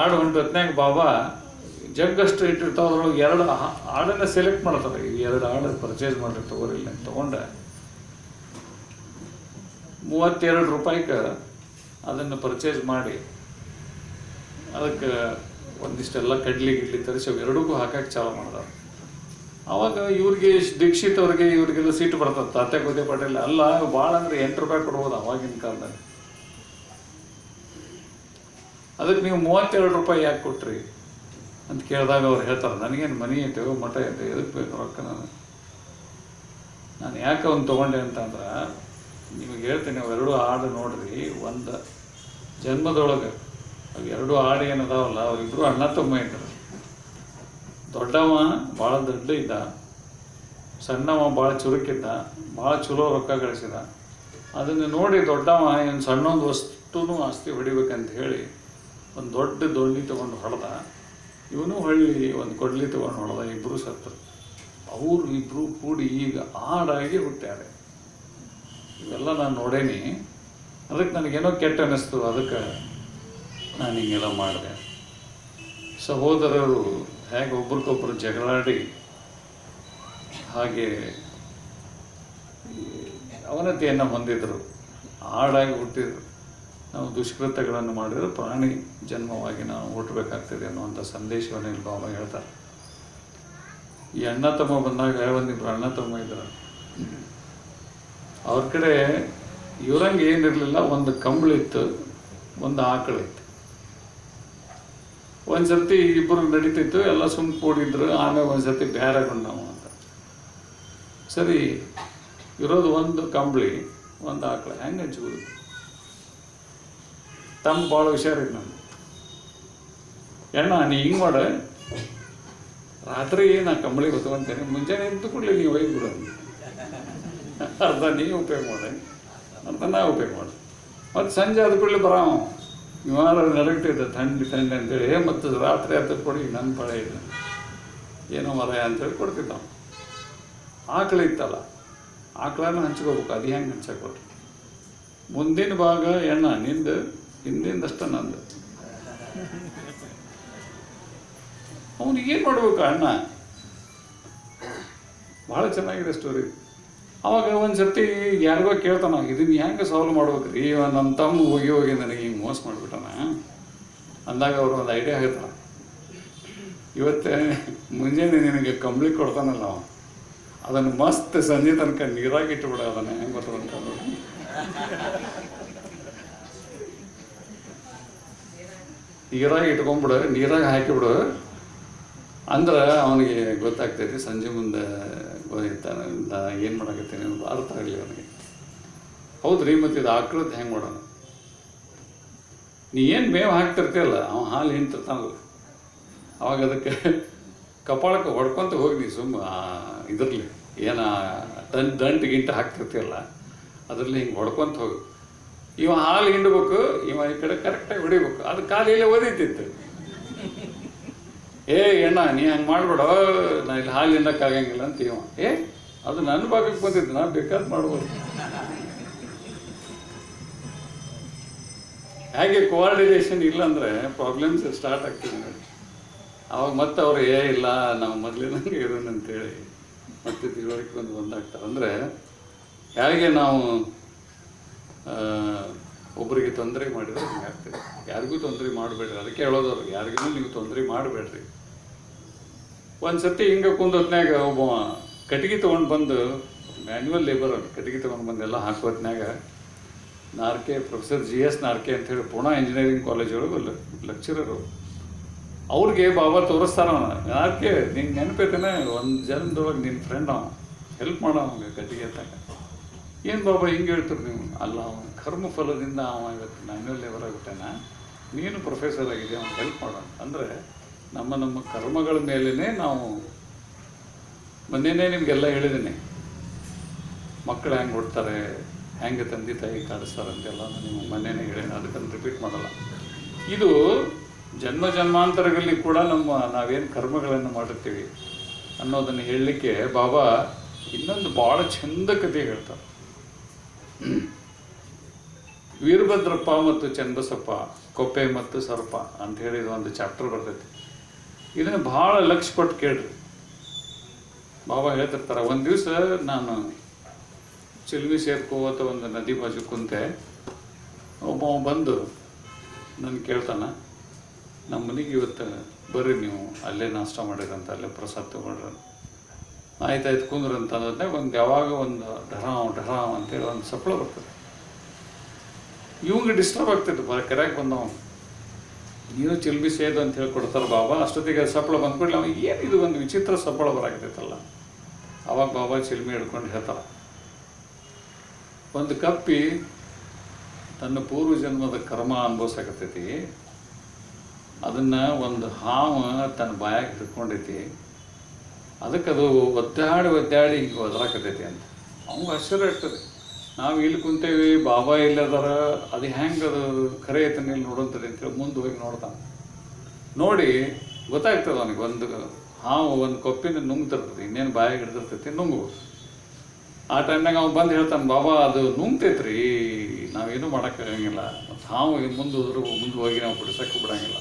ಆಡು ಹೊತ್ನಾಗ ಬಾಬಾ ಜಗ್ಗಷ್ಟು ಇಟ್ಟಿರ್ತಾವ ಅದ್ರೊಳಗೆ ಎರಡು ಆಡನ್ನ ಸೆಲೆಕ್ಟ್ ಮಾಡ್ತಾರೆ. ಈ ಎರಡು ಹಾಡು ಪರ್ಚೇಸ್ ಮಾಡಿರಿ ತಗೋರಿಲ್ಲ ತಗೊಂಡ ಮೂವತ್ತೆರಡು ರೂಪಾಯಿಗೆ ಅದನ್ನು ಪರ್ಚೇಸ್ ಮಾಡಿ, ಅದಕ್ಕೆ ಒಂದಿಷ್ಟೆಲ್ಲ ಕಡ್ಲಿ ಗಿಡ್ಲಿ ತರಿಸಿ ಎರಡಕ್ಕೂ ಹಾಕಕ್ಕೆ ಚಾಲು ಮಾಡಿದಾರೆ ಅವಾಗ ಇವ್ರಿಗೆ ದೀಕ್ಷಿತ್ ಅವ್ರಿಗೆ ಇವ್ರಿಗೆಲ್ಲ ಸೀಟ್ ಬರ್ತದೆ. ತಾತೆ ಗೋದೆ ಪಟೇಲ್ ಅಲ್ಲ ಭಾಳ ಅಂದ್ರೆ ಎಂಟು ರೂಪಾಯಿ ಕೊಡ್ಬೋದು ಅವಾಗಿನ ಕಾಲದಾಗ ಅದಕ್ಕೆ ನೀವು ಮೂವತ್ತೆರಡು ರೂಪಾಯಿ ಯಾಕೆ ಕೊಟ್ರಿ? ಅಂತ ಕೇಳಿದಾಗ ಅವ್ರು ಹೇಳ್ತಾರೆ, ನನಗೇನು ಮನಿ ಐತೆ, ಮಠ ಐತೆ ಎದಕ್ಕೆ ಬೇಕು ರೊಕ್ಕ ನಾನು? ನಾನು ಯಾಕೆ ಅವ್ನು ತೊಗೊಂಡೆ ಅಂತಂದ್ರೆ, ನಿಮಗೆ ಹೇಳ್ತೀನಿ ಅವೆರಡು ಹಾಡು ನೋಡ್ರಿ, ಒಂದು ಜನ್ಮದೊಳಗೆ ಅವು ಎರಡು ಹಾಡು ಏನದಾವಲ್ಲ ಅವರಿಬ್ಬರು ಅಣ್ಣ ತಮ್ಮ ಇದ್ದರು ದೊಡ್ಡವ ಭಾಳ ದೊಡ್ಡ ಇದ್ದ, ಸಣ್ಣವ ಭಾಳ ಚುರುಕಿದ್ದ, ಭಾಳ ಚಲೋ ರೊಕ್ಕ ಗಳಿಸಿದ. ಅದನ್ನು ನೋಡಿ ದೊಡ್ಡವ ಏನು ಸಣ್ಣೊಂದು ವಸ್ತುನೂ ಆಸ್ತಿ ಹೊಡಿಬೇಕಂತ ಹೇಳಿ ಒಂದು ದೊಡ್ಡ ದೊಣ್ಣಿ ತೊಗೊಂಡು ಹೊಡೆದ, ಇವನು ಹೊಳ್ಳಿ ಒಂದು ಕೊಡ್ಲಿ ತೊಗೊಂಡು ಹೊಡೆದ ಇಬ್ಬರು ಸತ್ತರು. ಅವರು ಇಬ್ಬರು ಕೂಡಿ ಈಗ ಆಡಾಗಿ ಹುಟ್ಟ್ಯಾರೆ. ಇವೆಲ್ಲ ನಾನು ನೋಡೇನಿ. ಅದಕ್ಕೆ ನನಗೇನೋ ಕೆಟ್ಟ ಅನ್ನಿಸ್ತು ಅದಕ್ಕೆ ನಾನು ಹಿಂಗೆಲ್ಲ ಮಾಡಿದೆ. ಸಹೋದರರು ಹೇಗೆ ಒಬ್ರಿಗೊಬ್ಬರು ಜಗಳಾಡಿ ಹಾಗೆ ಅವನತೆಯನ್ನು ಹೊಂದಿದ್ರು. ಆಡಾಗಿ ಹುಟ್ಟಿದ್ರು. ನಾವು ದುಷ್ಕೃತ್ಯಗಳನ್ನು ಮಾಡಿದರೆ ಪ್ರಾಣಿ ಜನ್ಮವಾಗಿ ನಾವು ಹುಟ್ಟಬೇಕಾಗ್ತದೆ ಅನ್ನುವಂಥ ಸಂದೇಶವನ್ನು ಇಲ್ಲಿ ಬಾಬಾ ಹೇಳ್ತಾರೆ. ಈ ಅಣ್ಣ ತಮ್ಮ ಬಂದಾಗ ಒಂದಿಬ್ರು ಅಣ್ಣ ತಮ್ಮ ಇದ್ದಾರೆ ಅವ್ರ ಕಡೆ ಇವ್ರಂಗೆ ಏನಿರಲಿಲ್ಲ, ಒಂದು ಕಂಬಳಿತ್ತು, ಒಂದು ಆಕಳಿತ್ತು. ಒಂದು ಸರ್ತಿ ಇಬ್ಬರು ನಡೀತಿತ್ತು, ಎಲ್ಲ ಸುಮ್ಮ ಕೂಡಿದ್ರು, ಆಮೇಲೆ ಒಂದು ಸರ್ತಿ ನಾವು ಅಂತ. ಸರಿ, ಇರೋದು ಒಂದು ಕಂಬಳಿ, ಒಂದು ಆಕಳ, ಹೆಂಗೆ ಹಂಚ್ಬೋದು ತಮ್ಮ ಭಾಳ ಹುಷಾರಿತ್ತು ನಾನು ಎಣ್ಣ ನೀ ಹಿಂಗೆ ಮಾಡ. ರಾತ್ರಿ ನಾ ಕಂಬಳಿ ಹೊತ್ಕೊಂತೇನೆ ಮುಂಜಾನೆ ಎದ್ದು ಕೂಡಲೇ ನೀವು ಒಯ್ದು ಅರ್ಧ ನೀ ಉಪಯೋಗ ಮಾಡಿ. ಅರ್ಧ ನಾ ಉಪಯೋಗ ಮಾಡಿ. ಮತ್ತು ಸಂಜೆ ಆದ ಕೂಡಲೇ ಬರಾವ ವಿಮಾನ ನಡಗ್ತಿದ್ದ ಥಂಡಿ ಥಂಡಿ ಅಂತೇಳಿ, ಹೇ, ಮತ್ತು ರಾತ್ರಿ ಅದು ಕೊಡಿ ನನ್ನ ಪಳೆ ಇದೆ. ಏನೋ ಮರ ಅಂತೇಳಿ ಕೊಡ್ತಿದ್ದ ಆಕಳು ಇತ್ತಲ್ಲ ಆಕಳನ್ನು ಹಂಚ್ಕೋಬೇಕು. ಅದು ಹೆಂಗೆ ಹಂಚಕ್ಕೆ ಮುಂದಿನ ಭಾಗ ಎಣ್ಣ ನಿಂದು ಹಿಂದಿಂದಷ್ಟ ನಂದು ಅವನಿಗೆ ಏನು ಮಾಡಬೇಕು ಅಣ್ಣ? ಭಾಳ ಚೆನ್ನಾಗಿದೆ ಸ್ಟೋರಿ ಅವಾಗ ಒಂದು ಸರ್ತಿ ಯಾರಿಗೋ ಕೇಳ್ತಾನ, ಇದನ್ನ ಹೆಂಗೆ ಸಾಲ್ವ್ ಮಾಡ್ಬೇಕು ರೀ ನಮ್ಮ ತಮ್ಮ ಹೋಗಿ ಹೋಗಿ ನನಗೆ ಹಿಂಗೆ ಮೋಸ ಮಾಡಿಬಿಟ್ಟಾನ. ಅಂದಾಗ ಅವರು ಒಂದು ಐಡಿಯಾ ಹೇಳ್ತಾರ ಇವತ್ತೇ ಮುಂಜಾನೆ ನಿನಗೆ ಕಂಬಳಿ ಕೊಡ್ತಾನಲ್ಲ ಅವ. ಅದನ್ನು ಮಸ್ತ್ ಸಂಜೆ ತನಕ ನೀರಾಗಿ ಇಟ್ಟುಬಿಡ ಅದನ್ನು, ಹೆಂಗೆ ನೋಡಿ ನೀರಾಗಿ ಇಟ್ಕೊಂಡ್ಬಿಡು ನೀರಾಗ ಹಾಕಿಬಿಡು. ಅಂದ್ರೆ ಅವನಿಗೆ ಗೊತ್ತಾಗ್ತೈತಿ, ಸಂಜೆ ಮುಂದೆ ಗೊತ್ತಾನ ಏನು ಮಾಡಾಕತ್ತೀನಿ ಅನ್ನೋದು ಅರ್ಥ ಆಗಲಿ ಅವನಿಗೆ. ಹೌದ್ರಿ ಮತ್ತು ಇದು ಆಕಳದ್ದು ಹೆಂಗೆ ಮಾಡೋಣ ನೀ ಏನು ಮೇವು ಹಾಕ್ತಿರ್ತೀಯಲ್ಲ, ಅವ ಹಾಲು ಹಿಂತಿರ್ತಾನಲ್ಲ. ಅವಾಗ ಅದಕ್ಕೆ ಕಪಾಳಕ್ಕೆ ಹೊಡ್ಕೊಂತ ಹೋಗಿ ನೀ ಸುಮ್ಮ ಇದರಲ್ಲಿ, ಏನ ದಂಟ್ ಗಿಂಟು ಹಾಕ್ತಿರ್ತೀಯಲ್ಲ, ಅದರಲ್ಲಿ ಹಿಂಗೆ ಹೊಡ್ಕೊಂತ ಹೋಗು. ಇವ ಹಾಲು ಹಿಂಡ್ಬೇಕು, ಇವ ಈ ಕಡೆ ಕರೆಕ್ಟಾಗಿ ಹೊಡಿಬೇಕು. ಅದು ಕಾಲಿಲ್ಲೇ ಓದಿತಿತ್ತು ಏ, ಅಣ್ಣ, ನೀ ಹಂಗೆ ಮಾಡ್ಬೇಡ. ನಾ ಇಲ್ಲಿ ಹಾಲು ಹಿಂಡಕ್ಕಾಗಂಗಿಲ್ಲ ಅಂತ ಇವ. ಏ, ಅದು ನನ್ನ ಭಾಗಕ್ಕೆ ಬಂದಿದ್ದು. ನಾ ಬೇಕಾದ್ ಮಾಡ್ಬೋದು. ಹಾಗೆ ಕೋಆರ್ಡಿನೇಷನ್ ಇಲ್ಲಾಂದ್ರೆ ಪ್ರಾಬ್ಲಮ್ಸ್ ಸ್ಟಾರ್ಟ್ ಆಗ್ತದೆ. ನೋಡಿ ಅವಾಗ ಮತ್ತೆ ಅವ್ರು, ಏ, ಇಲ್ಲ, ನಾವು ಮೊದಲಿನಂಗೆ ಇರೋಣ ಅಂತೇಳಿ ಮತ್ತೆ ತಿಳುವಳಿಕೆ ಒಂದು ಒಂದಾಗ್ತಾರೆ ಅಂದರೆ ಹೇಗೆ ನಾವು ಒಬ್ಬರಿಗೆ ತೊಂದರೆ ಮಾಡಿದ್ರೆ ಹಿಂಗೆ ಆಗ್ತದೆ. ಯಾರಿಗೂ ತೊಂದರೆ ಮಾಡಬೇಡ್ರಿ. ಅದಕ್ಕೆ ಹೇಳೋದವ್ರು, ಯಾರಿಗೂ ನೀವು ತೊಂದರೆ ಮಾಡಬೇಡ್ರಿ. ಒಂದು ಸರ್ತಿ ಹಿಂಗೆ ಕುಂದೊತ್ನಾಗ ಒಬ್ಬ ಕಟ್ಟಿಗೆ ತೊಗೊಂಡು ಬಂದು ಮ್ಯಾನ್ಯುವಲ್ ಲೇಬರ್ ಅವ್ರು ಕಟ್ಟಿಗೆ ತೊಗೊಂಡು ಬಂದು ಎಲ್ಲ ಹಾಕೋತ್ನಾಗ Narke, professor G S Narke ಅಂತ ಹೇಳಿ ಪುಣಾ ಇಂಜಿನಿಯರಿಂಗ್ ಕಾಲೇಜ್ ಒಳಗೆ ಲೆಕ್ಚರರು ಅವ್ರಿಗೆ ಬಾಬಾ ತೋರಿಸ್ತಾರ ನಾರ್ಕೆ ನಿಂಗೆ ನೆನಪೈತೇನೆ, ಒಂದು ಜನದೊಳಗೆ ನಿನ್ನ ಫ್ರೆಂಡ್ ಅವ ಹೆಲ್ಪ್ ಮಾಡೋ ಕಟ್ಟಿಗೆ ತಗ ಏನು ಬಾಬಾ ಹಿಂಗೆ ಹೇಳ್ತೀರಿ ನೀವು? ಅಲ್ಲ, ಅವನ ಕರ್ಮ ಫಲದಿಂದ ಅವ ಇವತ್ತು ನಾನು ಲೆವರ್ ಆಗ್ಬಿಟ್ಟಾನ ನೀನು ಪ್ರೊಫೆಸರ್ ಆಗಿದೆ, ಅವ್ನು ಹೆಲ್ಪ್ ಮಾಡೋಣ ಅಂದರೆ ನಮ್ಮ ನಮ್ಮ ಕರ್ಮಗಳ ಮೇಲೇ ನಾವು ಮೊನ್ನೆನೇ ನಿಮಗೆಲ್ಲ ಹೇಳಿದ್ದೀನಿ. ಮಕ್ಕಳು ಹೆಂಗೆ ಹೊಡ್ತಾರೆ ಹೆಂಗೆ ತಂದೆ ತಾಯಿ ಕಾಡಿಸ್ತಾರೆ ಅಂತೆಲ್ಲ ನೀವು ಮೊನ್ನೆನೇ ಹೇಳಿದ್ದೀನಿ. ಅದಕ್ಕಂತ ರಿಪೀಟ್ ಮಾಡಲ್ಲ. ಇದು ಜನ್ಮ ಜನ್ಮಾಂತರಗಳಲ್ಲಿ ಕೂಡ ನಮ್ಮ ನಾವೇನು ಕರ್ಮಗಳನ್ನು ಮಾಡಿರ್ತೀವಿ ಅನ್ನೋದನ್ನು ಹೇಳಲಿಕ್ಕೆ ಬಾಬಾ ಇನ್ನೊಂದು ಭಾಳ ಚಂದ ಕಥೆ ಹೇಳ್ತಾರೆ. ವೀರಭದ್ರಪ್ಪ ಮತ್ತು ಚನ್ನಬಸಪ್ಪ ಕೊಪ್ಪೆ ಮತ್ತು ಸರ್ಪ ಅಂತ ಹೇಳಿ ಒಂದು ಚಾಪ್ಟರ್ ಬರ್ತೈತಿ. ಇದನ್ನು ಭಾಳ ಲಕ್ಷ ಕೊಟ್ಟು ಕೇಳ್ರಿ. ಬಾಬಾ ಹೇಳ್ತಿರ್ತಾರೆ, ಒಂದು ದಿವಸ ನಾನು ಚಿಲ್ಮಿ ಸೇರ್ಕೋತ ಒಂದು ನದಿ ಬಾಜು ಕುಂತೆ, ಒಬ್ಬ ಬಂದು ನನ್ನ ಕೇಳ್ತಾನ ನಮ್ಮ ಮನೆಗೆ ಇವತ್ತು ಬರ್ರಿ ನೀವು, ಅಲ್ಲೇ ನಾಷ್ಟ ಮಾಡಿರಂತ, ಅಲ್ಲೇ ಪ್ರಸಾದ ತೊಗೊಂಡ್ರ ಆಯ್ತಾಯ್ತು ಕುಂದ್ರು ಅಂತ ಅನ್ನೋದ್ನಾಗ ಒಂದು ಯಾವಾಗ ಒಂದು ಢರಾವ್ ಢರಾವ್ ಅಂತೇಳಿ ಒಂದು ಸಪ್ಪಳ ಬರ್ತದೆ. ಇವಂಗೆ ಡಿಸ್ಟರ್ಬ್ ಆಗ್ತಿತ್ತು ಬರ ಕರೆಯಾಗಿ ಬಂದವ ನೀನು ಚಿಲ್ಬಿ ಸೇದು ಅಂತ ಹೇಳಿ ಕೊಡ್ತಾರ ಬಾಬಾ, ಅಷ್ಟೊತ್ತಿಗೆ ಸಪ್ಪಳ ಬಂದ್ಕೊಡ್ಲಿ ಏನು ಇದು ಒಂದು ವಿಚಿತ್ರ ಸಪ್ಪಳ ಬರಾಕತೈತಲ್ಲ ಅವಾಗ ಬಾಬಾ ಚಿಲ್ಮಿ ಹಿಡ್ಕೊಂಡು ಹೇಳ್ತಾರ ಒಂದು ಕಪ್ಪಿ ತನ್ನ ಪೂರ್ವ ಜನ್ಮದ ಕರ್ಮ ಅನುಭವಿಸಕತ್ತೈತಿ. ಅದನ್ನ ಒಂದು ಹಾವು ತನ್ನ ಬಾಯಾಗ ಹಿಡ್ಕೊಂಡೈತಿ ಅದಕ್ಕೆ ಅದು ಒದ್ದಾಡಿ ಒದ್ದಾಡಿ ಹಿಂಗೆ ಒದರಾಕತೈತಿ ಅಂತ. ಅವಂಗೆ ಆಶ್ಚರ್ಯ ಇರ್ತದೆ ನಾವು ಇಲ್ಲಿ ಕುಂತೇವಿ, ಬಾಬಾ ಇಲ್ಲದಾರ ಅದು ಹೆಂಗೆ ಅದು ಖರೆ ಐತನ ಇಲ್ಲಿ ನೋಡಂತದೆ ಅಂತೇಳಿ ಮುಂದೆ ಹೋಗಿ ನೋಡ್ತಾನೆ. ನೋಡಿ, ಗೊತ್ತಾಗ್ತದೆ ಅವನಿಗೆ ಒಂದು ಹಾವು ಒಂದು ಕೊಪ್ಪಿನ ನುಂಗ್ತಿರ್ತದೆ, ಇನ್ನೇನು ಬಾಯಾಗ ಹಿಡ್ದಿರ್ತೈತಿ, ನುಂಗು. ಆ ಟೈಮ್ನಾಗ ಅವ್ನು ಬಂದು ಹೇಳ್ತಾನೆ, ಬಾಬಾ, ಅದು ನುಂಗ್ತೈತ್ರಿ, ನಾವೇನು ಮಾಡೋಕ್ಕಾಗಂಗಿಲ್ಲ ಮತ್ತು ಹಾವು ಮುಂದೆ ಹೋದ್ರೆ, ಮುಂದೆ ಹೋಗಿ ನಾವು ಬಿಡಿಸೋಕ್ಕೂ ಬಿಡೋಂಗಿಲ್ಲ.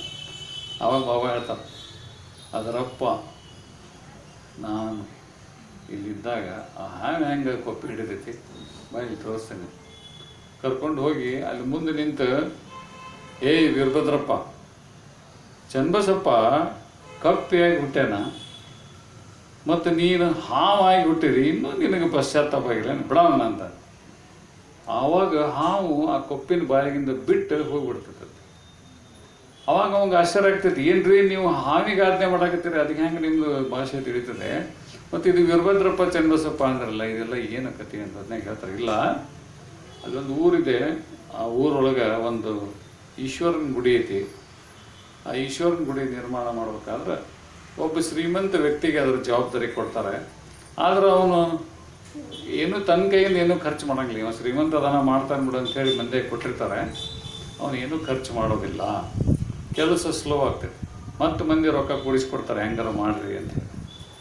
ಅವಾಗ ಬಾಬಾ ಹೇಳ್ತಾನೆ, ಅದರಪ್ಪ ನಾನು ಇಲ್ಲಿದ್ದಾಗ ಆ ಹಾವು ಹೆಂಗೆ ಕೊಪ್ಪಿ ಹಿಡಿದೈತಿ? ಮನೆಯಲ್ಲಿ ತೋರಿಸ್ತೇನೆ. ಕರ್ಕೊಂಡು ಹೋಗಿ ಅಲ್ಲಿ ಮುಂದೆ ನಿಂತು ಏಯ್ ವೀರಭದ್ರಪ್ಪ ಚನ್ನಬಸಪ್ಪ ಕಪ್ಪಿಯಾಗಿ ಹುಟ್ಟ್ಯಾನ? ಮತ್ತು ನೀನು ಹಾವಾಗಿ ಹುಟ್ಟಿರಿ ಇನ್ನೂ ನಿನಗೆ ಪಶ್ಚಾತ್ತಾಪ ಆಗಿಲ್ಲ ಬಿಡವಣ್ಣ ಅಂತ. ಆವಾಗ ಹಾವು ಆ ಕೊಪ್ಪಿನ ಬಾಯಿಗಿಂದ ಬಿಟ್ಟು ಹೋಗ್ಬಿಡ್ತೈತೆ ಅವಾಗ ಅವಂಗೆ ಆಶ್ಚರ್ಯ ಆಗ್ತೈತಿ. ಏನ್ರಿ ನೀವು ಆಜ್ಞೆ ಮಾಡಾಕತ್ತೀರಿ? ಅದಕ್ಕೆ ಹೆಂಗೆ ನಿಮ್ದು ಭಾಷೆ ತಿಳಿತದೆ? ಮತ್ತು ಇದು ವೀರಭದ್ರಪ್ಪ ಚನ್ನಬಸಪ್ಪ ಅಂದ್ರಲ್ಲ, ಇದೆಲ್ಲ ಏನು ಕತೆ ಅಂತ ಅದನ್ನ ಹೇಳ್ತಾರೆ. ಇಲ್ಲ, ಅಲ್ಲೊಂದು ಊರಿದೆ. ಆ ಊರೊಳಗೆ ಒಂದು ಈಶ್ವರನ ಗುಡಿ ಐತಿ. ಆ ಈಶ್ವರನ ಗುಡಿ ನಿರ್ಮಾಣ ಮಾಡ್ಬೇಕಾದ್ರೆ ಒಬ್ಬ ಶ್ರೀಮಂತ ವ್ಯಕ್ತಿಗೆ ಅದ್ರ ಜವಾಬ್ದಾರಿ ಕೊಡ್ತಾರೆ. ಆದ್ರೆ ಅವನು ಏನು ತನ್ನ ಕೈಯಲ್ಲಿ ಏನೂ ಖರ್ಚು ಮಾಡಂಗಿಲ್ಲ. ಇವನು ಶ್ರೀಮಂತ ಅದನ್ನು ಮಾಡ್ತಾನೆ ಬಿಡು ಅಂತ ಹೇಳಿ ಮಂದೆ ಕೊಟ್ಟಿರ್ತಾರೆ. ಅವನು ಏನೂ ಖರ್ಚು ಮಾಡೋದಿಲ್ಲ. ಕೆಲಸ ಸ್ಲೋ ಆಗ್ತೈತೆ ಮತ್ತು ಮಂದಿ ರೊಕ್ಕ ಕೂಡಿಸ್ಕೊಡ್ತಾರೆ, ಹೆಂಗಾರ ಮಾಡ್ರಿ ಅಂತ.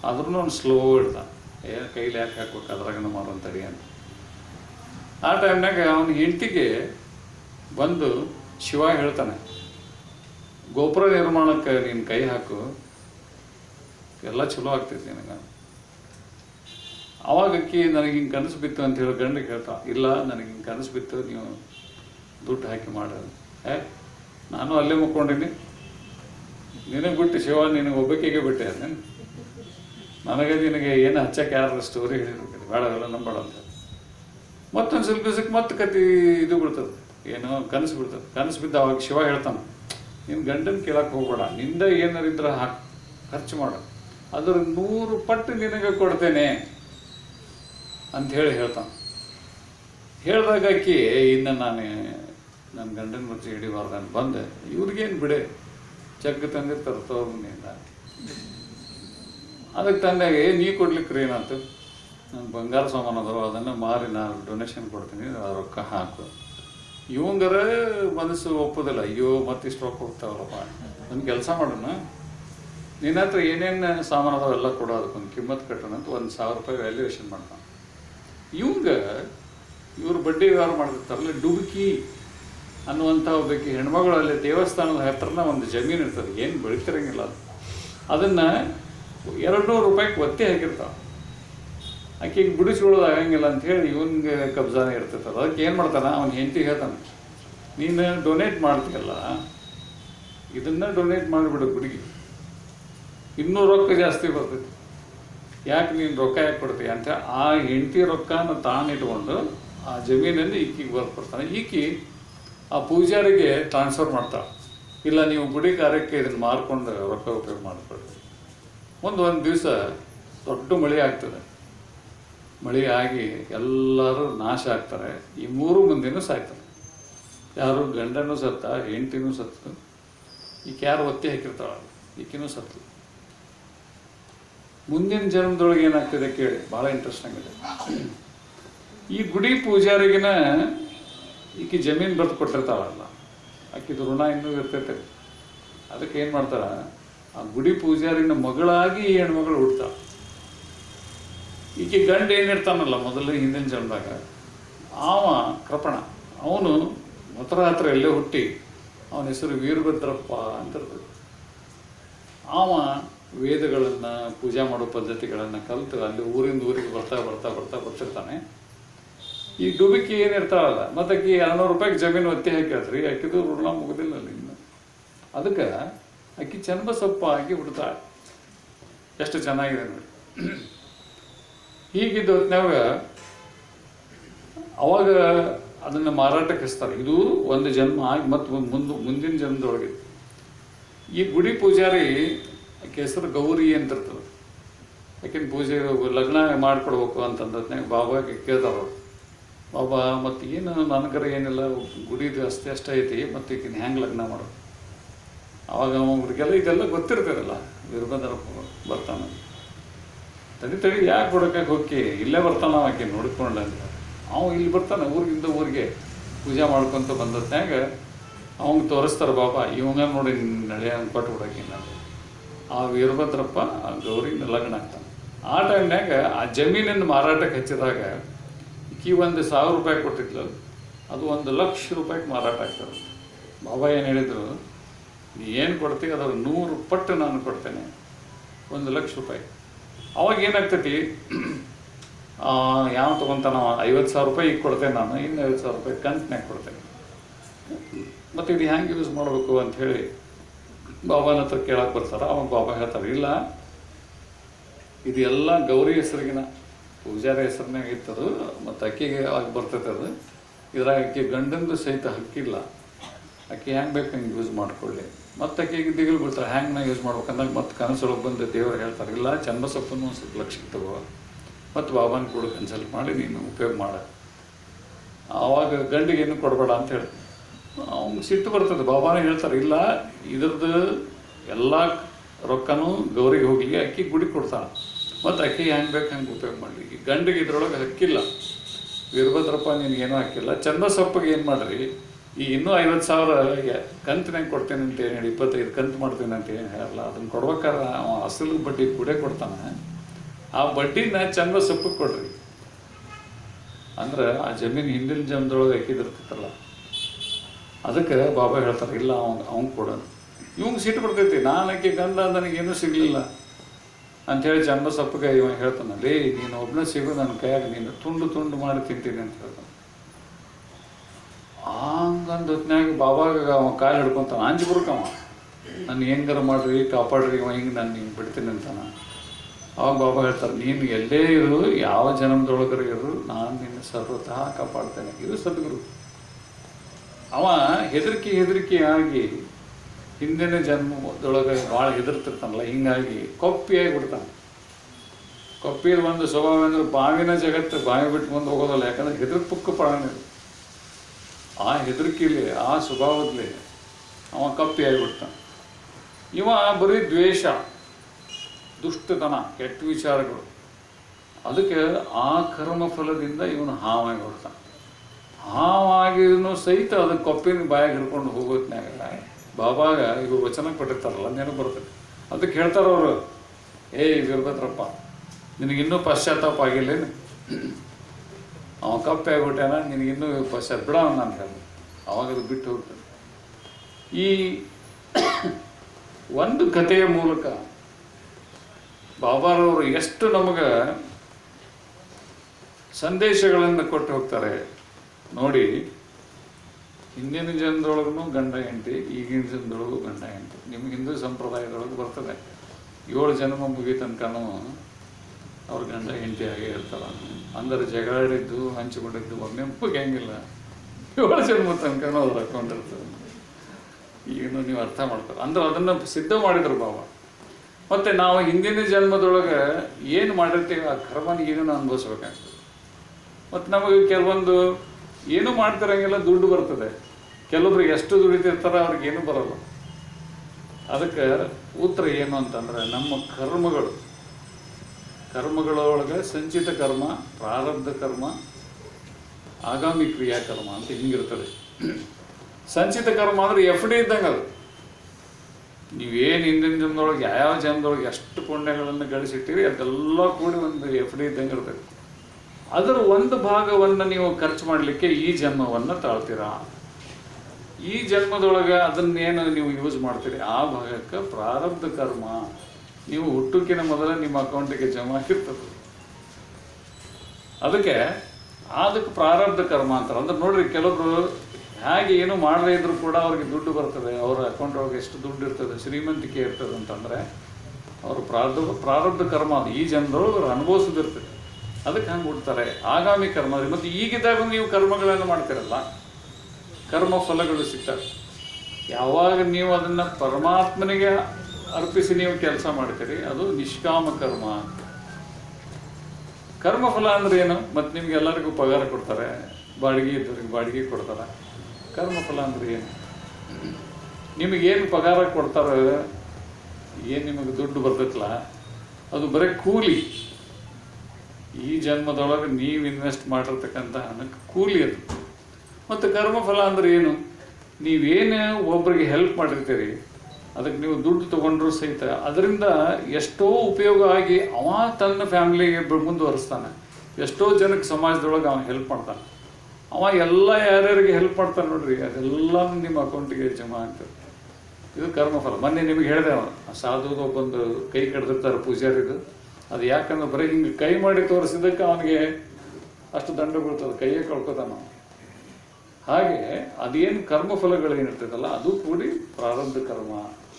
ಆದ್ರೂ ಅವ್ನು ಸ್ಲೋ ಇಡ್ತಾನೆ ಏ, ಕೈಲಿ ಯಾಕೆ ಹಾಕ್ಬೇಕು, ಅದ್ರಾಗನ ರೀ ಅಂತ ಆ ಟೈಮ್ನಾಗ ಅವನ ಹೆಂಡತಿಗೆ ಬಂದು ಶಿವ ಹೇಳ್ತಾನೆ, ಗೋಪುರ ನಿರ್ಮಾಣಕ್ಕೆ ನೀನು ಕೈ ಹಾಕು. ಎಲ್ಲ ಚಲೋ ಆಗ್ತೈತಿ ನಿನಗೆ. ಅವಾಗ ಅಕ್ಕಿ, ನನಗೆ ಹಿಂಗೆ ಕನಸು ಬಿತ್ತು ಅಂತ ಹೇಳಿ ಗಂಡಿಗೆ ಹೇಳ್ತಾ ಇಲ್ಲ, ನನಗೆ ಹಿಂಗೆ ಕನಸು ಬಿತ್ತು, ನೀವು ದುಡ್ಡು ಹಾಕಿ ಮಾಡೋದು ಏ ನಾನು ಅಲ್ಲೇ ಮುಕ್ಕೊಂಡಿನಿ ನಿನಗೆ ಬಿಟ್ಟು ಶಿವ, ನಿನಗೆ ಒಬ್ಬಕ್ಕಿಗೆ ಬಿಟ್ಟೆ ನೀನು ನನಗೆ ನಿನಗೆ ಏನು ಹಚ್ಚಕ್ಕೆ ಯಾರು ಸ್ಟೋರಿ ಹೇಳಿರ್ಬೇಕು ಬೇಡ ಅವೆಲ್ಲ ನಂಬಾಡ ಅಂತ. ಮತ್ತೊಂದು ಸ್ವಲ್ಪ ದಿವಸಕ್ಕೆ ಮತ್ತೆ ಕತಿ ಇದು ಬಿಡ್ತದೆ. ಏನು ಕನಸು ಬಿಡ್ತದೆ. ಕನಸು ಬಿದ್ದ ಅವಾಗ ಶಿವ ಹೇಳ್ತಾನೆ ನಿನ್ನ ಗಂಡನ ಕೇಳಕ್ಕೆ ಹೋಗ್ಬೇಡ. ನಿಂದ ಏನಾರು ಇದ್ರೆ ಹಾಕ್, ಖರ್ಚು ಮಾಡು. ಅದ್ರ ನೂರು ಪಟ್ಟು ನಿನಗೆ ಕೊಡ್ತೇನೆ ಅಂತ ಹೇಳಿ ಹೇಳ್ತಾನೆ. ಹೇಳ್ದಾಗ ಇನ್ನು ನಾನು ನನ್ನ ಗಂಡನ ಮತ್ತೆ ಹಿಡಿಬಾರ್ದು ಅಂತ ಬಂದೆ. ಇವ್ರಿಗೇನು ಬಿಡೆ. ಚೆಕ್ ತಂದೆ ಮನೆಯಿಂದ ಅದಕ್ಕೆ ತಂದಾಗ ಏ, ನೀ ಕೊಡ್ಲಿಕ್ಕೆ ಏನಾಯ್ತು ನನ್ನ ಬಂಗಾರ ಸಾಮಾನು ಅದರ ಅದನ್ನು ಮಾರಿ ನಾನು ಡೊನೇಷನ್ ಕೊಡ್ತೀನಿ, ಆ ರೊಕ್ಕ ಹಾಕು. ಇವಂಗಾರ ಮನಸ್ಸು ಒಪ್ಪೋದಿಲ್ಲ. ಅಯ್ಯೋ, ಮತ್ತೆ ಇಷ್ಟು ರೊಕ್ಕ ಹೋಗ್ತಾವಲ್ಲಪ್ಪ ನನ್ನ ಕೆಲಸ ಮಾಡೋಣ. ನಿನ್ನ ಹತ್ರ ಏನೇನು ಸಾಮಾನು ಅದಾವ ಎಲ್ಲ ಕೊಡೋ, ಅದಕ್ಕೊಂದು ಕಿಮ್ಮತ್ ಕಟ್ಟೋಣ ಅಂತ ಒಂದು ಸಾವಿರ ರೂಪಾಯಿ ವ್ಯಾಲ್ಯೂಯೇಷನ್ ಮಾಡ್ತಾನೆ ಇವಂಗ ಇವ್ರು ಬಡ್ಡಿ ವ್ಯವಹಾರ ಮಾಡ್ತಿರ್ತಾರಲ್ಲ ಡುಬುಕಿ. ಅನ್ನುವಂಥ ಒಬ್ಬಕ್ಕೆ ಹೆಣ್ಮಗಳು ಅಲ್ಲಿ ದೇವಸ್ಥಾನದ ಹತ್ರನ ಒಂದು ಜಮೀನು ಇರ್ತದೆ. ಏನು ಬೆಳಿತಿರಂಗಿಲ್ಲ ಅದು. ಅದನ್ನು ಎರಡು ನೂರು ರೂಪಾಯಿಗೆ ಒತ್ತಿ ಹಾಕಿರ್ತಾವೆ. ಆಕೆಗೆ ಬಿಡಿಸ್ಕೊಳ್ಳೋದು ಆಗಂಗಿಲ್ಲ ಅಂತ ಹೇಳಿ ಇವನ್ಗೆ ಕಬ್ಜಾನೆ ಇರ್ತೈತಲ್ಲ. ಅದಕ್ಕೆ ಏನು ಮಾಡ್ತಾನೆ? ಅವ್ನ ಹೆಂಡತಿ ಹೇಳ್ತಾನೆ, ನೀನು ಡೊನೇಟ್ ಮಾಡ್ತೀಯಲ್ಲ, ಇದನ್ನು ಡೊನೇಟ್ ಮಾಡಿಬಿಡು ಗುಡಿಗೆ. ಇನ್ನೂ ರೊಕ್ಕ ಜಾಸ್ತಿ ಬರ್ತೈತಿ. ಯಾಕೆ ನೀನು ರೊಕ್ಕ ಯಾಕೆ ಕೊಡ್ತೀಯ? ಅಂತ ಆ ಹೆಂಡತಿ ರೊಕ್ಕನ ತಾನಿಟ್ಕೊಂಡು ಆ ಜಮೀನಲ್ಲಿ ಈಕಿಗೆ ಬರ್ಕೊಡ್ತಾನೆ ಈಕಿ ಆ ಪೂಜಾರಿಗೆ ಟ್ರಾನ್ಸ್ಫರ್ ಮಾಡ್ತಾಳೆ ಇಲ್ಲ, ನೀವು ಗುಡಿ ಕಾರ್ಯಕ್ಕೆ ಇದನ್ನು ಮಾರ್ಕೊಂಡು ರೊಕ್ಕ ಉಪಯೋಗ ಮಾಡ್ಕೊಳ್ಳಿ. ಒಂದು ಒಂದು ದಿವಸ ದೊಡ್ಡ ಮಳೆ ಆಗ್ತದೆ. ಮಳೆ ಆಗಿ ಎಲ್ಲರೂ ನಾಶ ಆಗ್ತಾರೆ. ಈ ಮೂರು ಮಂದಿನೂ ಸಾಯ್ತಾರೆ. ಯಾರು ಗಂಡನೂ ಸತ್ತ, ಹೆಂಡತಿನೂ ಸತ್ತು, ಈಕೆ ಯಾರು ಒತ್ತಿ ಹಾಕಿರ್ತಾಳೆ ಈಕಿನೂ ಸತ್ತು. ಮುಂದಿನ ಜನ್ಮದೊಳಗೆ ಏನಾಗ್ತದೆ ಕೇಳಿ ಭಾಳ ಇಂಟ್ರೆಸ್ಟ್ ಇದೆ ಈ ಗುಡಿ ಪೂಜಾರಿಗಿನ ಈಕಿ ಜಮೀನು ಬರೆದು ಕೊಟ್ಟಿರ್ತಾವಲ್ಲ ಆಕಿದು ಋಣ ಇನ್ನೂ ಇರ್ತೈತೆ. ಅದಕ್ಕೆ ಏನು ಮಾಡ್ತಾರೆ ಆ ಗುಡಿ ಪೂಜಾರಿನ ಮಗಳಾಗಿ ಈ ಹೆಣ್ಮಗಳು ಹುಡ್ತಾಳೆ ಈಕೆ ಗಂಡ ಏನಿರ್ತಾನಲ್ಲ ಮೊದಲು ಹಿಂದಿನ ಜನ್ಮದಾಗ? ಆವ ಕೃಪಣ. ಅವನು ಮಥುರಾ ಹತ್ರ ಎಲ್ಲೇ ಹುಟ್ಟಿ ಅವನ ಹೆಸರು ವೀರಭದ್ರಪ್ಪ ಅಂತ ಅವ ವೇದಗಳನ್ನು, ಪೂಜೆ ಮಾಡೋ ಪದ್ಧತಿಗಳನ್ನು ಕಲಿತು ಅಲ್ಲಿ ಊರಿಂದ ಊರಿಗೆ ಬರ್ತಾ ಬರ್ತಾ ಬರ್ತಾ ಬರ್ತಿರ್ತಾನೆ. ಈ ಡುಬಿಕಿ ಏನಿರ್ತಾವಲ್ಲ, ಮತ್ತೆ ಎರಡುನೂರು ರೂಪಾಯಿಗೆ ಜಮೀನು ಒತ್ತಿ ಹಾಕ್ಯಾಳ್ರಿ ಆಕಿದು ಋಣ ಮುಗುದಿಲ್ಲ ಇನ್ನು ಅದಕ್ಕೆ ಆಕಿ ಸೊಪ್ಪು ಹಾಕಿ ಹುಡ್ತಾಳೆ. ಎಷ್ಟು ಚೆನ್ನಾಗಿದೆ ನೋಡಿ. ಹೀಗಿದ್ದ ಹೊತ್ತಿನಾಗ ಅವಾಗ ಅದನ್ನು ಮಾರಾಟಕ್ಕೆ ಹಚ್ತಾರೆ. ಇದು ಒಂದು ಜನ್ಮ ಆಗಿ ಮತ್ತು ಮುಂದೆ ಮುಂದಿನ ಜನ್ಮದೊಳಗೆ. ಈ ಗುಡಿ ಪೂಜಾರಿ ಆಕೆ ಹೆಸರು ಗೌರಿ ಅಂತ ಇರ್ತದೆ ಆಕಿನ ಪೂಜೆ ಲಗ್ನ ಮಾಡ್ಕೊಡ್ಬೇಕು ಅಂತಂದ್ರೆ ಬಾಬಾಗೆ ಕೇಳ್ತಾರ ಬಾಬಾ ಮತ್ತು ಏನು ನನಗರ ಏನಿಲ್ಲ, ಗುಡಿದು ಅಷ್ಟೇ ಅಷ್ಟೇ ಐತಿ, ಮತ್ತು ಈಗಿನ ಹೆಂಗೆ ಲಗ್ನ ಮಾಡೋದು? ಅವಾಗ ಅವ್ರಿಗೆಲ್ಲ ಇದೆಲ್ಲ ಗೊತ್ತಿರ್ತದಲ್ಲ ವೀರಭದ್ರಪ್ಪ ಬರ್ತಾನೆ. ತಡಿ ತಡಿ, ಯಾಕೆ ಹುಡುಕಕ್ಕೆ ಹೋಗಿ ಇಲ್ಲೇ ಬರ್ತಾನ ಆಕೆ ನೋಡ್ಕೊಂಡ ಅವ ಇಲ್ಲಿ ಬರ್ತಾನೆ, ಊರಿಗಿಂದ ಊರಿಗೆ. ಪೂಜೆ ಮಾಡ್ಕೊಂತ ಬಂದತ್ನಾಗ ಅವಂಗೆ ತೋರಿಸ್ತಾರೆ, ಬಾಬಾ, ಇವಂಗ ನೋಡಿ ನಡೆ ಹಂಗೆ ಕೊಟ್ಟು ನಾನು. ಆ ವೀರಭದ್ರಪ್ಪ ಆ ಗೌರಿ ಲಗ್ನ ಆಗ್ತಾನೆ. ಆ ಟೈಮ್ನಾಗ ಆ ಜಮೀನನ್ನು ಮಾರಾಟಕ್ಕೆ ಹಚ್ಚಿದಾಗ ಈಕಿ ಒಂದು ಸಾವಿರ ರೂಪಾಯಿ ಕೊಟ್ಟಿದ್ಲು ಅದು. ಒಂದು ಲಕ್ಷ ರೂಪಾಯಿಗೆ ಮಾರಾಟ ಆಗ್ತದೆ. ಬಾಬಾ ಏನು ಹೇಳಿದ್ರು, ನೀ ಏನು ಕೊಡ್ತೀವಿ ಅದರ ನೂರು ಪಟ್ಟು ನಾನು ಕೊಡ್ತೇನೆ, ಒಂದು ಲಕ್ಷ ರೂಪಾಯಿ. ಅವಾಗ ಏನಾಗ್ತೈತಿ ಯಾವ ತೊಗೊಂತಾನ ಐವತ್ತು ಸಾವಿರ ರೂಪಾಯಿ ಈಗ ಕೊಡ್ತೇನೆ ನಾನು, ಇನ್ನು ಐವತ್ತು ಸಾವಿರ ರೂಪಾಯಿ ಕಂತಿನಾಗ ಕೊಡ್ತೇನೆ. ಮತ್ತು ಇದು ಹೆಂಗೆ ಯೂಸ್ ಮಾಡಬೇಕು ಅಂತ ಹೇಳಿ ಬಾಬಾನ ಹತ್ರ ಕೇಳಕ್ಕೆ ಬರ್ತಾರೆ. ಅವಾಗ ಬಾಬಾ ಹೇಳ್ತಾರೆ, ಇಲ್ಲ ಇದೆಲ್ಲ ಗೌರಿ ಹೆಸರಿಗಿನ ಪೂಜಾರಿ ಹೆಸರಿನಾಗ ಇತ್ತದು, ಮತ್ತು ಅಕ್ಕಿಗೆ ಆಗಿ ಬರ್ತೈತೆ ಅದು. ಇದ್ರಾಗ ಅಕ್ಕಿ ಗಂಡಂದು ಸಹಿತ ಹಕ್ಕಿಲ್ಲ. ಅಕ್ಕಿ ಹೆಂಗೆ ಬೇಕು ಹಂಗೆ ಯೂಸ್ ಮಾಡ್ಕೊಳ್ಳಿ. ಮತ್ತು ಅಕ್ಕಿಗೆ ದಿಗಿಲು ಬಿಡ್ತಾರೆ, ಹ್ಯಾಂಗೆ ನಾ ಯೂಸ್ ಮಾಡ್ಬೇಕಂದಾಗ ಮತ್ತೆ ಕನಸೊಳಗೆ ಬಂದು ದೇವರು ಹೇಳ್ತಾರೆ. ಇಲ್ಲ, ಚನ್ನಬಸಪ್ಪನ ಒಂದು ಸ್ವಲ್ಪ ತಗೋ ಮತ್ತು ಬಾಬಾನ ಕೂಡ ಕನ್ಸಲ್ಟ್ ಮಾಡಿ ನೀನು ಉಪಯೋಗ ಮಾಡ. ಆವಾಗ ಗಂಡಿಗೆ ಏನು ಕೊಡಬೇಡ ಅಂತ ಹೇಳಿ ಅವ್ನು ಸಿಟ್ಟು ಬರ್ತದೆ. ಬಾಬಾನೇ ಹೇಳ್ತಾರೆ, ಇಲ್ಲ, ಇದ್ರದ್ದು ಎಲ್ಲ ರೊಕ್ಕನೂ ಗೌರಿಗೆ ಹೋಗಲಿ ಅಕ್ಕಿ ಗುಡಿ ಕೊಡ್ತಾಳೆ. ಮತ್ತು ಅಕ್ಕಿ ಹೆಂಗೆ ಬೇಕು ಹಂಗೆ ಉಪಯೋಗ ಮಾಡಲಿ. ಗಂಡಿಗೆ ಇದ್ರೊಳಗೆ ಹಕ್ಕಿಲ್ಲ. ವೀರಭದ್ರಪ್ಪ ನಿನಗೇನೂ ಹಾಕಿಲ್ಲ ಚನ್ನಬಸಪ್ಪಗೆ ಏನು ಮಾಡ್ರಿ? ಈ ಇನ್ನೂ ಐವತ್ತು ಸಾವಿರ ಕಂತಿನಾಗ ಕೊಡ್ತೇನೆ ಅಂತ ಹೇಳಿ ಇಪ್ಪತ್ತೈದು ಕಂತು ಮಾಡ್ತೇನೆ ಅಂತ ಏನು ಹೇಳಲ್ಲ. ಅದನ್ನು ಕೊಡ್ಬೇಕಾದ್ರೆ ಅವ ಅಸಲು ಬಡ್ಡಿ ಕೂಡ ಕೊಡ್ತಾನೆ. ಆ ಬಡ್ಡಿನ ಚನ್ನಬಸಪ್ಪಗೆ ಕೊಡ್ರಿ. ಅಂದ್ರೆ ಆ ಜಮೀನು ಹಿಂದಿನ ಜಮದೊಳಗೆ ಹಾಕಿದಿರ್ತೈತಲ್ಲ ಅದಕ್ಕೆ ಬಾಬಾ ಹೇಳ್ತಾರೆ, ಇಲ್ಲ, ಅವ್ನು ಅವ್ನು ಕೊಡೋನು ಇವಂಗೆ ಸಿಟ್ಟು ಬಿಡ್ತೈತಿ. ನಾನು ಆಕೆ ಗಂಧ ನನಗೇನೂ ಸಿಗಲಿಲ್ಲ. ಅಂಥೇಳಿ ಚನ್ನಬಸಪ್ಪಗೆ ಇವ ಹೇಳ್ತಾನೆ, ಲೇ, ನೀನು ಒಬ್ಬನ ಸಿಗು, ನನ್ನ ಕೈಯಾಗ ನೀನು ತುಂಡು ತುಂಡು ಮಾಡಿ ತಿಂತೀನಿ ಅಂತ ಹೇಳ್ತಾನೆ. ಹಂಗಂದ ಹೊತ್ನ್ಯಾಗ ಬಾಬಾಗ ಅವ ಕಾಲು ಹಿಡ್ಕೊಂತಾನ ಅಂಜಿ ಬುರ್ಕವ ನಾನು ಹೆಂಗಾರ ಮಾಡ್ರಿ, ಕಾಪಾಡ್ರಿ, ಇವ ಹಿಂಗೆ ನಾನು ಹಿಂಗೆ ಬಿಡ್ತೀನಿ ಅಂತಾನ. ಅವಾಗ ಬಾಬಾ ಹೇಳ್ತಾರೆ, ನೀನು ಎಲ್ಲೇ ಇರು, ಯಾವ ಜನ್ಮದೊಳಗರ ಇರು, ನಾನು ನಿನ್ನ ಸರ್ವತಃ ಕಾಪಾಡ್ತೇನೆ ಇದು ಸದ್ಗುರು. ಅವ ಹೆದರಿಕೆ ಹೆದರಿಕೆ ಆಗಿ ಹಿಂದಿನ ಜನ್ಮದೊಳಗೆ ಭಾಳ ಹೆದರ್ತಿರ್ತಾನಲ್ಲ, ಹಿಂಗಾಗಿ ಕೊಪ್ಪಿಯಾಗಿ ಬಿಡ್ತಾನೆ ಕೊಪ್ಪಿಯಲ್ಲಿ ಒಂದು ಸ್ವಭಾವ ಅಂದ್ರೆ ಬಾವಿನ ಜಗತ್ತು, ಬಾವಿ ಬಿಟ್ಟು ಮುಂದೆ ಹೋಗೋದಲ್ಲ, ಯಾಕಂದ್ರೆ ಹೆದರ್ಪುಕ್ಕು ಪ್ರಾಣ. ಆ ಹೆದರಿಕೆಲಿ, ಆ ಸ್ವಭಾವದಲ್ಲಿ ಅವ ಕಪ್ಪಿಯಾಗಿ ಬಿಡ್ತಾನೆ ಇವ ಬರೀ ದ್ವೇಷ, ದುಷ್ಟತನ, ಕೆಟ್ಟ ವಿಚಾರಗಳು. ಅದಕ್ಕೆ ಆ ಕರ್ಮ ಫಲದಿಂದ ಇವನು ಹಾವಾಗಿ ಹೊಡ್ತಾನೆ ಹಾವಾಗಿನೂ ಸಹಿತ ಅದಕ್ಕೆ ಕೊಪ್ಪಿನ ಬಾಯಾಗಿ ಹಿಡ್ಕೊಂಡು ಹೋಗೋದ್ನಾಗ ಬಾಬಾಗ ಇವರು ವಚನ ಕೊಟ್ಟಿರ್ತಾರಲ್ಲ ನೆನಪು ಬರ್ತದೆ ಅದಕ್ಕೆ ಹೇಳ್ತಾರೆ ಅವರು ಏಯ್ ವೀರಭದ್ರಪ್ಪ ನಿನಗಿನ್ನೂ ಪಶ್ಚಾತ್ತಾಪ ಆಗಿಲ್ಲೇನು? ಅವ ಕಪ್ಪೆ ಆಗ್ಬಿಟ್ಟಾನ ನಿನಗಿನ್ನೂ ಪಶ್ಚಾತ್ ಬಿಡ ನಾನು ಹೇಳಿ ಅವಾಗ ಅದು ಬಿಟ್ಟು ಹೋಗ್ತಾನೆ ಈ ಒಂದು ಕಥೆಯ ಮೂಲಕ ಬಾಬಾರವರು ಎಷ್ಟು ನಮಗೆ ಸಂದೇಶಗಳನ್ನು ಕೊಟ್ಟು ಹೋಗ್ತಾರೆ, ನೋಡಿ ಹಿಂದಿನ ಜನದೊಳಗೂ ಗಂಡ ಹೆಂಡತಿ, ಈಗಿನ ಜನದೊಳಗೂ ಗಂಡ ಹೆಂಡತಿ. ನಿಮ್ಮ ಹಿಂದೂ ಸಂಪ್ರದಾಯದೊಳಗೆ ಬರ್ತದೆ. ಏಳು ಜನ್ಮ ಮುಗಿ ತನಕನೂ ಅವ್ರ ಗಂಡ ಹೆಂಡತಿ ಆಗೇ ಇರ್ತಾರ. ಅಂದ್ರೆ ಜಗಳಾಡಿದ್ದು, ಹಂಚಿಕೊಂಡಿದ್ದು ಒಮ್ಮೆ ಮುಗಿಯಂಗಿಲ್ಲ ಏಳು ಜನ್ಮ ತನಕನೂ ಅವ್ರು ಹಾಕೊಂಡಿರ್ತಾರೆ. ಈಗನು ನೀವು ಅರ್ಥ ಮಾಡ್ತಾರೆ ಅಂದ್ರೆ ಅದನ್ನು ಸಿದ್ಧ ಮಾಡಿದ್ರು ಬಾವ ಮತ್ತೆ ನಾವು ಹಿಂದಿನ ಜನ್ಮದೊಳಗೆ ಏನು ಮಾಡಿರ್ತೀವಿ ಆ ಕರ್ಮನ ಈಗನೂ ಅನುಭವಿಸ್ಬೇಕಾಗ್ತದೆ. ಮತ್ತು ನಮಗೆ ಕೆಲವೊಂದು ಏನು ಮಾಡ್ತಿರಂಗಿಲ್ಲ ದುಡ್ಡು ಬರ್ತದೆ. ಕೆಲವೊಬ್ರಿಗೆ ಎಷ್ಟು ದುಡಿತಿರ್ತಾರ ಅವ್ರಿಗೆ ಏನು ಬರಲ್ಲ. ಅದಕ್ಕೆ ಉತ್ತರ ಏನು ಅಂತಂದ್ರೆ ನಮ್ಮ ಕರ್ಮಗಳು. ಕರ್ಮಗಳೊಳಗೆ ಸಂಚಿತ ಕರ್ಮ, ಪ್ರಾರಬ್ಧ ಕರ್ಮ, ಆಗಾಮಿ ಕ್ರಿಯಾಕರ್ಮ ಅಂತ ಹಿಂಗಿರ್ತದೆ. ಸಂಚಿತ ಕರ್ಮ ಅಂದ್ರೆ ಎಫ್ ಡಿ ಇದ್ದಂಗೆ ಅದು. ನೀವೇನು ಹಿಂದಿನ ಜನ್ಮದೊಳಗೆ ಯಾವ್ಯಾವ ಜನ್ಮದೊಳಗೆ ಎಷ್ಟು ಪುಣ್ಯಗಳನ್ನು ಗಳಿಸಿಟ್ಟಿರಿ ಅದೆಲ್ಲ ಕೂಡಿ ಒಂದು ಎಫ್ ಡಿ ಇದ್ದಂಗೆ ಇರ್ತದೆ. ಅದರ ಒಂದು ಭಾಗವನ್ನು ನೀವು ಖರ್ಚು ಮಾಡಲಿಕ್ಕೆ ಈ ಜನ್ಮವನ್ನು ತಾಳ್ತೀರಾ? ಈ ಜನ್ಮದೊಳಗೆ ಅದನ್ನೇನು ನೀವು ಯೂಸ್ ಮಾಡ್ತೀರಿ? ಆ ಭಾಗಕ್ಕೆ ಪ್ರಾರಬ್ಧ ಕರ್ಮ. ನೀವು ಹುಟ್ಟುಕಿನ ಮೊದಲೇ ನಿಮ್ಮ ಅಕೌಂಟಿಗೆ ಜಮಾ ಆಗಿರ್ತದೆ ಅದಕ್ಕೆ ಅದಕ್ಕೆ ಪ್ರಾರಬ್ಧ ಕರ್ಮ ಅಂತಾರೆ. ಅಂದ್ರೆ ನೋಡ್ರಿ, ಕೆಲವರು ಹೇಗೆ ಏನು ಮಾಡದೇ ಇದ್ರು ಕೂಡ ಅವ್ರಿಗೆ ದುಡ್ಡು ಬರ್ತದೆ. ಅವರ ಅಕೌಂಟ್ ಒಳಗೆ ಎಷ್ಟು ದುಡ್ಡು ಇರ್ತದೆ, ಶ್ರೀಮಂತಿಕೆ ಇರ್ತದೆ ಅಂತಂದ್ರೆ, ಅವರು ಪ್ರಾರಬ್ಧ ಪ್ರಾರಬ್ಧ ಕರ್ಮ ಅದು. ಈ ಜನರು ಅವ್ರು ಅನುಭವಿಸೋದಿರ್ತದೆ. ಅದಕ್ಕೆ ಹಂಗೆ ಬಿಡ್ತಾರೆ. ಆಗಾಮಿ ಕರ್ಮ. ಮತ್ತು ಈಗಿದ್ದಾಗ ನೀವು ಕರ್ಮಗಳನ್ನು ಮಾಡ್ತಿರಲ್ಲ ಕರ್ಮ ಫಲಗಳು ಸಿಗ್ತವೆ. ಯಾವಾಗ ನೀವು ಅದನ್ನು ಪರಮಾತ್ಮನಿಗೆ ಅರ್ಪಿಸಿ ನೀವು ಕೆಲಸ ಮಾಡ್ತೀರಿ, ಅದು ನಿಷ್ಕಾಮ ಕರ್ಮ ಕರ್ಮಫಲ ಅಂದ್ರೆ ಏನು? ಮತ್ತು ನಿಮ್ಗೆ ಎಲ್ಲರಿಗೂ ಪಗಾರ ಕೊಡ್ತಾರೆ, ಬಾಡಿಗೆ ಇದ್ದವ್ರಿಗೆ ಬಾಡಿಗೆ ಕೊಡ್ತಾರೆ. ಕರ್ಮಫಲ ಅಂದ್ರೆ ಏನು? ನಿಮಗೇನು ಪಗಾರ ಕೊಡ್ತಾರೆ, ಏನು ನಿಮಗೆ ದುಡ್ಡು ಬರ್ತೈತಲ್ಲ, ಅದು ಬರೀ ಕೂಲಿ. ಈ ಜನ್ಮದೊಳಗೆ ನೀವು ಇನ್ವೆಸ್ಟ್ ಮಾಡಿರ್ತಕ್ಕಂಥ ಹಣಕ್ಕೆ ಕೂಲಿ ಅದು. ಮತ್ತು ಕರ್ಮಫಲ ಅಂದ್ರೆ ಏನು? ನೀವೇನು ಒಬ್ಬರಿಗೆ ಹೆಲ್ಪ್ ಮಾಡಿರ್ತೀರಿ, ಅದಕ್ಕೆ ನೀವು ದುಡ್ಡು ತಗೊಂಡ್ರು ಸಹಿತ ಅದರಿಂದ ಎಷ್ಟೋ ಉಪಯೋಗ ಆಗಿ ಅವ ತನ್ನ ಫ್ಯಾಮಿಲಿಗೆ ಮುಂದುವರಿಸ್ತಾನೆ. ಎಷ್ಟೋ ಜನಕ್ಕೆ ಸಮಾಜದೊಳಗೆ ಅವನು ಹೆಲ್ಪ್ ಮಾಡ್ತಾನೆ. ಅವ ಎಲ್ಲ ಯಾರ್ಯಾರಿಗೆ ಹೆಲ್ಪ್ ಮಾಡ್ತಾನೆ ನೋಡ್ರಿ ಅದೆಲ್ಲ ನಿಮ್ಮ ಅಕೌಂಟಿಗೆ ಜಮಾ ಆಗ್ತದೆ. ಇದು ಕರ್ಮಫಲ. ಮೊನ್ನೆ ನಿಮಗೆ ಹೇಳಿದೆ ಅವನು ಸಾಧುದು ಒಬ್ಬೊಂದು ಕೈ ಕಡ್ದಿರ್ತಾರೆ ಪೂಜಾರಿದು. ಅದು ಯಾಕಂದ್ರೆ ಬರೀ ಹಿಂಗೆ ಕೈ ಮಾಡಿ ತೋರಿಸಿದ್ದಕ್ಕೆ ಅವನಿಗೆ ಅಷ್ಟು ದಂಡ ಬೀಳ್ತದೆ, ಕೈಯೇ ಕಳ್ಕೊತಾನ ಹಾಗೆ ಅದೇನು ಕರ್ಮಫಲಗಳು ಏನಿರ್ತದಲ್ಲ ಅದು ಕೂಡಿ ಪ್ರಾರಬ್ಧ ಕರ್ಮ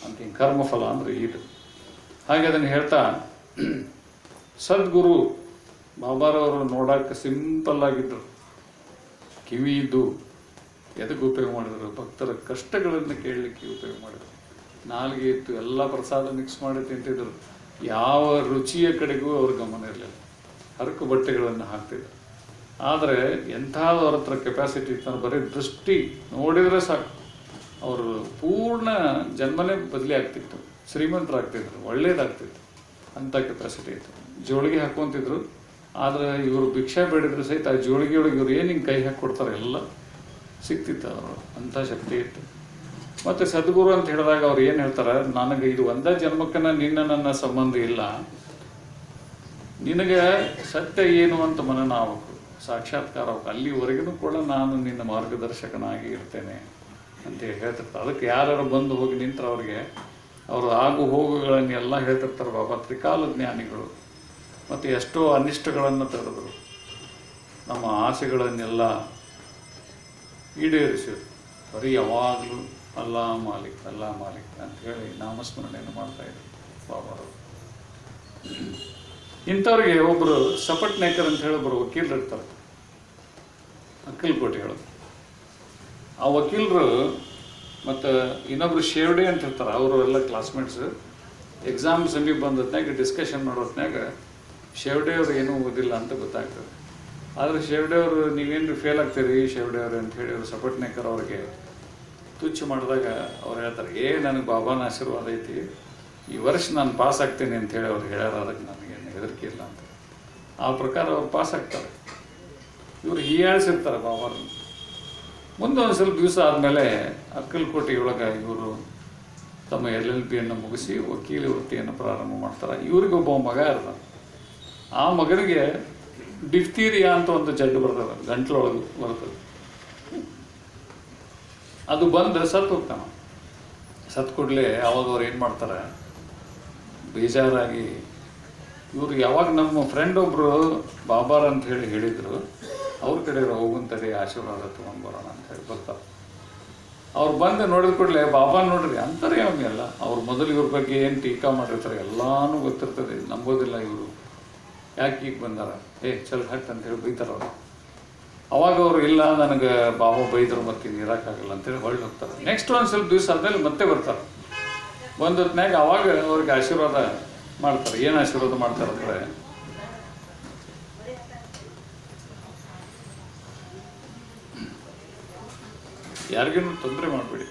ಅಂತ ಹಿಂಗೆ ಕರ್ಮಫಲ ಅಂದ್ರೆ ಇದು. ಹಾಗೆ ಅದನ್ನು ಹೇಳ್ತಾ, ಸದ್ಗುರು ಬಾಬಾರವರು ನೋಡಕ್ಕೆ ಸಿಂಪಲ್ ಆಗಿದ್ರು. ಕಿವಿ ಇದ್ದು ಎದಕ್ಕೆ ಉಪಯೋಗ ಮಾಡಿದ್ರು? ಭಕ್ತರ ಕಷ್ಟಗಳನ್ನು ಕೇಳಲಿಕ್ಕೆ ಉಪಯೋಗ ಮಾಡಿದ್ರು. ನಾಲ್ಗೆ ಇತ್ತು ಎಲ್ಲ ಪ್ರಸಾದ ಮಿಕ್ಸ್ ಮಾಡಿ ತಿಂತಿದ್ರು. ಯಾವ ರುಚಿಯ ಕಡೆಗೂ ಅವ್ರ ಗಮನ ಇರಲಿಲ್ಲ. ಹರಕು ಬಟ್ಟೆಗಳನ್ನು ಹಾಕ್ತಿದ್ರು. ಆದರೆ ಎಂಥವ್ರ ಹತ್ರ ಕೆಪಾಸಿಟಿ ಇತ್ತು ಬರೀ ದೃಷ್ಟಿ ನೋಡಿದರೆ ಸಾಕು. ಅವರು ಪೂರ್ಣ ಜನ್ಮನೇ ಬದಲಿ ಆಗ್ತಿತ್ತು. ಶ್ರೀಮಂತರಾಗ್ತಿದ್ರು, ಒಳ್ಳೇದಾಗ್ತಿತ್ತು. ಅಂಥ ಕೆಪಾಸಿಟಿ ಇತ್ತು. ಜೋಳಿಗೆ ಹಾಕ್ಕೊತಿದ್ರು. ಆದರೆ ಇವರು ಭಿಕ್ಷೆ ಬೇಡಿದ್ರು ಸಹಿತ ಆ ಜೋಳಿಗೆ ಒಳಗೆ ಇವ್ರು ಏನು ಹಿಂಗೆ ಕೈ ಹಾಕಿ ಕೊಡ್ತಾರೆ ಎಲ್ಲ ಸಿಕ್ತಿತ್ತು ಅವರು ಅಂಥ ಶಕ್ತಿ ಇತ್ತು. ಮತ್ತು ಸದ್ಗುರು ಅಂತ ಹೇಳಿದಾಗ ಅವ್ರು ಏನು ಹೇಳ್ತಾರೆ? ನನಗೆ ಇದು ಒಂದೇ ಜನ್ಮಕ್ಕನ ನಿನ್ನ ನನ್ನ ಸಂಬಂಧ ಇಲ್ಲ. ನಿನಗೆ ಸತ್ಯ ಏನು ಅಂತ ಮನನ ಆಗಬೇಕು. ಸಾಕ್ಷಾತ್ಕಾರ ಆಗಬೇಕು. ಅಲ್ಲಿವರೆಗೂ ಕೂಡ ನಾನು ನಿನ್ನ ಮಾರ್ಗದರ್ಶಕನಾಗಿ ಇರ್ತೇನೆ ಅಂತ ಹೇಳ್ತಿರ್ತಾರೆ. ಅದಕ್ಕೆ ಯಾರು ಬಂದು ಹೋಗಿ ನಿಂತರೆ ಅವ್ರಿಗೆ, ಅವರು ಆಗು ಹೋಗುಗಳನ್ನೆಲ್ಲ ಹೇಳ್ತಿರ್ತಾರೆ ಬಾಬಾ. ತ್ರಿಕಾಲ ಜ್ಞಾನಿಗಳು. ಮತ್ತು ಎಷ್ಟೋ ಅನಿಷ್ಟಗಳನ್ನು ತೆರೆದರು ನಮ್ಮ ಆಸೆಗಳನ್ನೆಲ್ಲ ಈಡೇರಿಸಿದ್ರು. ಬರೀ ಯಾವಾಗಲೂ ಅಲ್ಲಾ ಮಾಲಿಕ್ ಅಲ್ಲಾ ಮಾಲಿಕ್ ಅಂತ ಹೇಳಿ ನಾಮಸ್ಮರಣೆಯನ್ನು ಮಾಡ್ತಾ ಇದ್ರು ಬಾಬಾರು ಇಂಥವ್ರಿಗೆ ಒಬ್ಬರು ಸಪಟ್ ನೇಕರ್ ಅಂತ ಹೇಳಿ ಒಬ್ಬರು ವಕೀಲರು ಇರ್ತಾರೆ. ಅಕ್ಕಲ್ಕೋಟೆಗಳು ಆ ವಕೀಲರು ಮತ್ತು ಇನ್ನೊಬ್ರು ಶೇವ್ಡೆ ಅಂತ ಇರ್ತಾರೆ, ಅವರು ಎಲ್ಲ ಕ್ಲಾಸ್ಮೇಟ್ಸ್ ಎಕ್ಸಾಮ್ ಸಮೀಪ ಬಂದತ್ನಾಗ ಡಿಸ್ಕಷನ್ ಮಾಡೋತ್ನಾಗ ಶೇವ್ಡೆ ಅವ್ರು ಏನೂ ಓದಿಲ್ಲ ಅಂತ ಗೊತ್ತಾಗ್ತದೆ. ಆದರೆ ಶೇವ್ಡೆ ಅವರು ನೀವೇನು ಫೇಲ್ ಆಗ್ತೀರಿ ಶೇವ್ಡೆ ಅವರು ಅಂತ ಹೇಳಿ ಅವರು ಸಪಟ್ ನೇಕರ್ ಅವ್ರಿಗೆ ತುಚ್ಚ ಮಾಡಿದಾಗ ಅವ್ರು ಹೇಳ್ತಾರೆ, ಏ, ನನಗೆ ಬಾಬಾನ ಆಶೀರ್ವಾದ ಐತಿ. ಈ ವರ್ಷ ನಾನು ಪಾಸ್ ಆಗ್ತೀನಿ ಅಂತ ಹೇಳಿ ಅವ್ರು ಹೇಳ್ಯಾರ, ಅದಕ್ಕೆ ನನಗೇನು ಹೆದರಿಕೆ ಇಲ್ಲ ಅಂತ. ಆ ಪ್ರಕಾರ ಅವ್ರು ಪಾಸ್ ಆಗ್ತಾರೆ. ಇವ್ರು ಹೀಯಾಳಿಸಿರ್ತಾರೆ ಬಾಬಾರನ್ನು ಮುಂದೆ ಒಂದು ಸ್ವಲ್ಪ ದಿವಸ ಆದಮೇಲೆ ಅಕ್ಕಲಕೋಟೆಯೊಳಗೆ ಇವರು ತಮ್ಮ ಎಲ್ ಎಲ್ ಬಿಯನ್ನು ಮುಗಿಸಿ ವಕೀಲಿ ವೃತ್ತಿಯನ್ನು ಪ್ರಾರಂಭ ಮಾಡ್ತಾರೆ. ಇವ್ರಿಗೆ ಒಬ್ಬ ಮಗ ಇರ್ತಾರೆ ಆ ಮಗನಿಗೆ ಡಿಫ್ತೀರಿಯಾ ಅಂತ ಒಂದು ಜಡ್ಡು ಬರ್ತದೆ, ಗಂಟ್ಲೊಳಗೆ ಬರ್ತದೆ. ಅದು ಬಂದು ಸತ್ತು ಹೋಗ್ತಾನೆ. ಸತ್ತು ಕೂಡಲೇ ಅವಾಗ ಅವ್ರು ಏನು ಮಾಡ್ತಾರೆ? ಬೇಜಾರಾಗಿ ಇವರು ಯಾವಾಗ ನಮ್ಮ ಫ್ರೆಂಡ್ ಒಬ್ಬರು ಬಾಬಾರ್ ಅಂತ ಹೇಳಿ ಹೇಳಿದರು, ಅವ್ರ ಕಡೆ ಹೋಗುವಂತದೆ ಆಶೀರ್ವಾದ ತೊಗೊಂಡು ಬರೋಣ ಅಂತ ಹೇಳಿ ಬರ್ತಾರೆ ಅವ್ರು ಬಂದು ನೋಡಿದ ಕೂಡಲೇ ಬಾಬಾ ನೋಡ್ರಿ ಅಂತಾರೆ ಎಲ್ಲ ಅವ್ರು ಮೊದಲು ಇವ್ರ ಬಗ್ಗೆ ಏನು ಟೀಕಾ ಮಾಡಿರ್ತಾರೆ ಎಲ್ಲಾನು ಗೊತ್ತಿರ್ತದೆ, ನಂಬೋದಿಲ್ಲ ಇವರು. ಯಾಕೆ ಈಗ ಬಂದಾರ? ಏ, ಚಲ್ ಹಟ್ ಅಂತ ಹೇಳಿ ಬೈತಾರೆ ಅವರು. ಅವಾಗ ಅವರು ಇಲ್ಲ ನನಗೆ ಬಾಬಾ ಬೈದ್ರು ಮತ್ತೆ ಇರೋಕ್ಕಾಗಲ್ಲ ಅಂತೇಳಿ ಹೊಳ್ಳಿ ಹೋಗ್ತಾರೆ. ನೆಕ್ಸ್ಟ್ ಒಂದು ಸ್ವಲ್ಪ ದಿವಸ ಆದ್ಮೇಲೆ ಮತ್ತೆ ಬರ್ತಾರೆ. ಬಂದ ಹೊತ್ನ್ಯಾಗ ಅವಾಗ ಅವ್ರಿಗೆ ಆಶೀರ್ವಾದ ಮಾಡ್ತಾರೆ. ಏನು ಆಶೀರ್ವಾದ ಮಾಡ್ತಾರೆ ಅಂದರೆ, ಯಾರಿಗೇನು ತೊಂದರೆ ಮಾಡಬೇಡಿ.